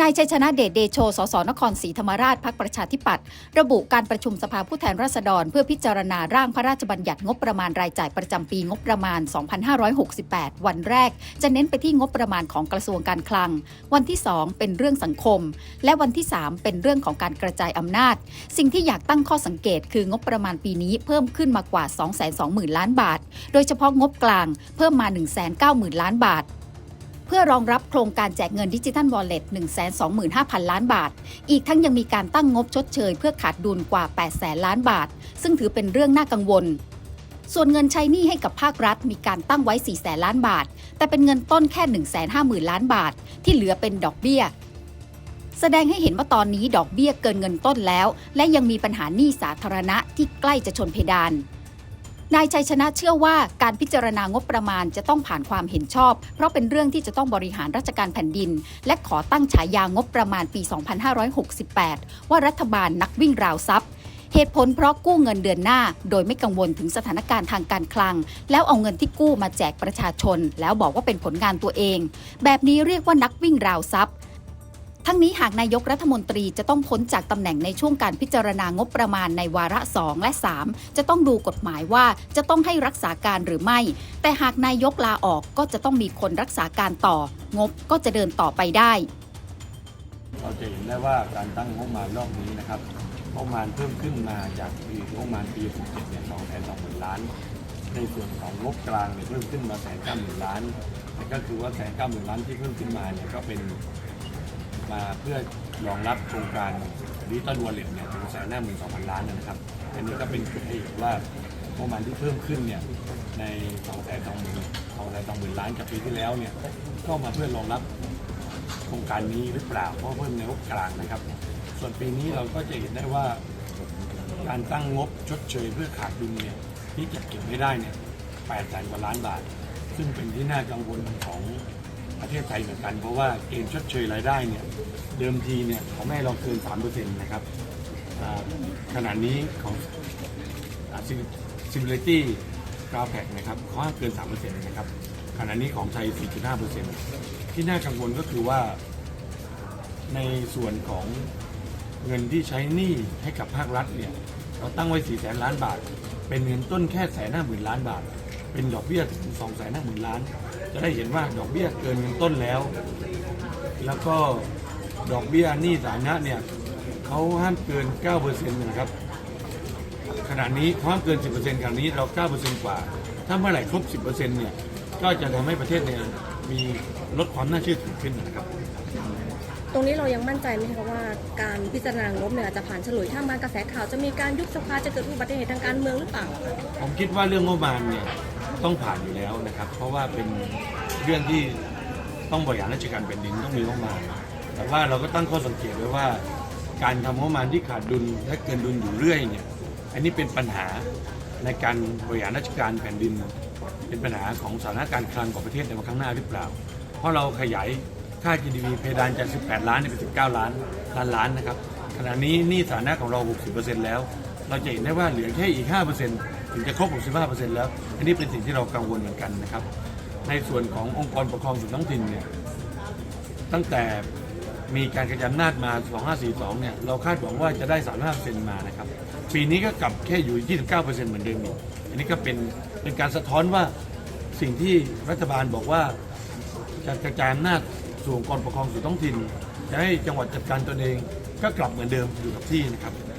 นายชัยชนะเดชเดโช สสนครศรีธรรมราชพักประชาธิปัตย์ระบุการประชุมสภาผู้แทนราษฎร เพื่อพิจารณาร่างพระราชบัญญัติงบประมาณรายจ่ายประจำปีงบประมาณ 2568 วันแรก จะเน้นไปที่งบประมาณของกระทรวงการคลัง วันที่ 2 เป็นเรื่องสังคม และวันที่ 3 เป็นเรื่องของการกระจายอำนาจ สิ่งที่อยากตั้งข้อสังเกตคืองบประมาณปีนี้เพิ่มขึ้นมากว่า 220,000 ล้านบาท โดยเฉพาะงบกลางเพิ่มมา 190,000 ล้านบาท พื่อรองรับโครงการแจกเงินดิจิทัลวอลเล็ต125,000 ล้านบาท อีกทั้งยังมีการตั้งงบชดเชยเพื่อขาดดุลกว่า 8 แสนล้านบาท ซึ่งถือเป็นเรื่องน่ากังวล ส่วนเงินใช้หนี้ให้กับภาครัฐมีการตั้งไว้ 4 แสนล้านบาท แต่เป็นเงินต้นแค่ 150,000 ล้านบาท ที่เหลือเป็นดอกเบี้ยแสดงให้เห็นว่าตอนนี้ดอกเบี้ยเกินเงินต้นแล้ว และยังมีปัญหาหนี้สาธารณะที่ใกล้จะชนเพดาน นายชัยชนะเชื่อว่าการพิจารณางบประมาณจะต้องผ่านความเห็นชอบ เพราะเป็นเรื่องที่จะต้องบริหารราชการแผ่นดิน และขอตั้งฉายางบประมาณปี 2568 ว่ารัฐบาลนักวิ่งราวทรัพย์เหตุผลเพราะกู้เงินเดือนหน้า โดยไม่กังวลถึงสถานการณ์ทางการคลัง แล้วเอาเงินที่กู้มาแจกประชาชน แล้วบอกว่าเป็นผลงานตัวเอง แบบนี้เรียกว่านักวิ่งราวทรัพย์ ทั้งนี้หากนายกรัฐมนตรีจะต้องพ้นจากตำแหน่งในช่วงการพิจารณางบประมาณในวาระ 2 และ 3 จะต้องดูกฎหมายว่าจะต้องให้รักษาการหรือไม่ แต่หากนายกลาออกก็จะต้องมีคนรักษาการต่อ งบก็จะเดินต่อไปได้เราจะเห็นได้ว่าการตั้งงบประมาณรอบนี้นะครับงบประมาณเพิ่มขึ้นมาจากปีงบประมาณปี67เนี่ย2แสน2หมื่นล้าน ในส่วนของงบกลางเนี่ยเพิ่มขึ้นมาแสนเก้าหมื่นล้านนั่นก็คือว่าแสนเก้าหมื่นล้านที่เพิ่มขึ้นมาเนี่ยก็เป็น มาเพื่อรองรับโครงการดิจิตอลวอลเล็ตเนี่ยถึงแสนห้าหมื่นสองพันล้านนะครับ อันนี้ก็เป็นจุดให้เห็นว่างบประมาณที่เพิ่มขึ้นเนี่ยใน2องแสนสองหมื่นสองแสนสองหมื่นล้านกับปีที่แล้วเนี่ยก็มาเพื่อรองรับโครงการนี้หรือเปล่าเพราะเพิ่มในงบกลางนะครับ ส่วนปีนี้เราก็จะเห็นได้ว่าการตั้งงบชดเชยเพื่อขาดดุลเนี่ยที่จะเก็บไม่ได้เนี่ย8แสนกว่าล้านบาท ซึ่งเป็นที่น่ากังวลของ ประเทศไทยเหมือนกัน เพราะว่าเกณฑ์ชดเชยรายได้เนี่ยเดิมทีเนี่ยเขาไม่ให้เราเกิน 3%นะครับอ่าขณะนี้ของซิมิเลตี้กราแพกนะครับเขาห้เกิน 3%นะครับขณะนี้ของไทย 4.5%ที่น่ากังวลก็คือว่าในส่วนของเงินที่ใช้หนี้ให้กับภาครัฐเนี่ยเราตั้งไว้ 4 แสนล้านบาท เป็นเงินต้นแค่แสนห้าหมื่นล้านบาท เป็นดอกเบี้ยถึง2แสนห้าหมื่นล้าน จะได้เห็นว่าดอกเบี้ยเกินเงินต้นแล้ว แล้วก็ดอกเบี้ยหนี้สาธารณะเนี่ยเขาห้ามเกิน9%นะครับ ขณะนี้เขาห้ามเกิน 10%ขณะนี้เรา9%กว่า ถ้าเมื่อไหร่ครบ 10%เนี่ยก็จะทำให้ประเทศเนี่ยมีลดความน่าเชื่อถือขึ้นนะครับตรงนี้เรายังมั่นใจไหมคะว่าการพิจารณางบเนี่ยจะผ่านฉลุยถ้ามากระแสข่าวจะมีการยุบสภาจะเกิดอุบัติเหตุทางการเมืองหรือเปล่า ผมคิดว่าเรื่องงบประมาณเนี่ย ต้องผ่านอยู่แล้วนะครับ เพราะว่าเป็นเรื่องที่ต้องบริหารราชการแผ่นดินต้องมีงบประมาณแต่ว่าเราก็ตั้งข้อสังเกตไว้ว่า การทำงบประมาณที่ขาดดุลและเกินดุลอยู่เรื่อยเนี่ยอันนี้เป็นปัญหาในการบริหารราชการแผ่นดิน เป็นปัญหาของสถานการณ์คลังของประเทศในวันข้างหน้าหรือเปล่า เพราะเราขยายค่า GDP เพดานจาก 18 ล้านเป็น19 ล้านล้านล้านนะครับ ขณะนี้หนี้สาธารณะของเรา 60%แล้ว เราจะเห็นได้ว่าเหลือแค่อีก 5%ถึงจะครบ 65%แล้ว อันนี้เป็นสิ่งที่เรากังวลเหมือนกันนะครับ ในส่วนขององค์กรปกครองส่วนท้องถิ่นเนี่ย ตั้งแต่มีการกระจายอำนาจมา 2542 เนี่ย เราคาดหวังว่าจะได้ 35%มานะครับ ปีนี้ก็กลับแค่อยู่ 29%เหมือนเดิมอีก อันนี้ก็เป็นเป็นการสะท้อนว่าสิ่งที่รัฐบาลบอกว่าจะกระจายอำนาจสู่องค์กรปกครองส่วนท้องถิ่นจะให้จังหวัดจัดการตนเอง ก็กลับเหมือนเดิมอยู่กับที่นะครับ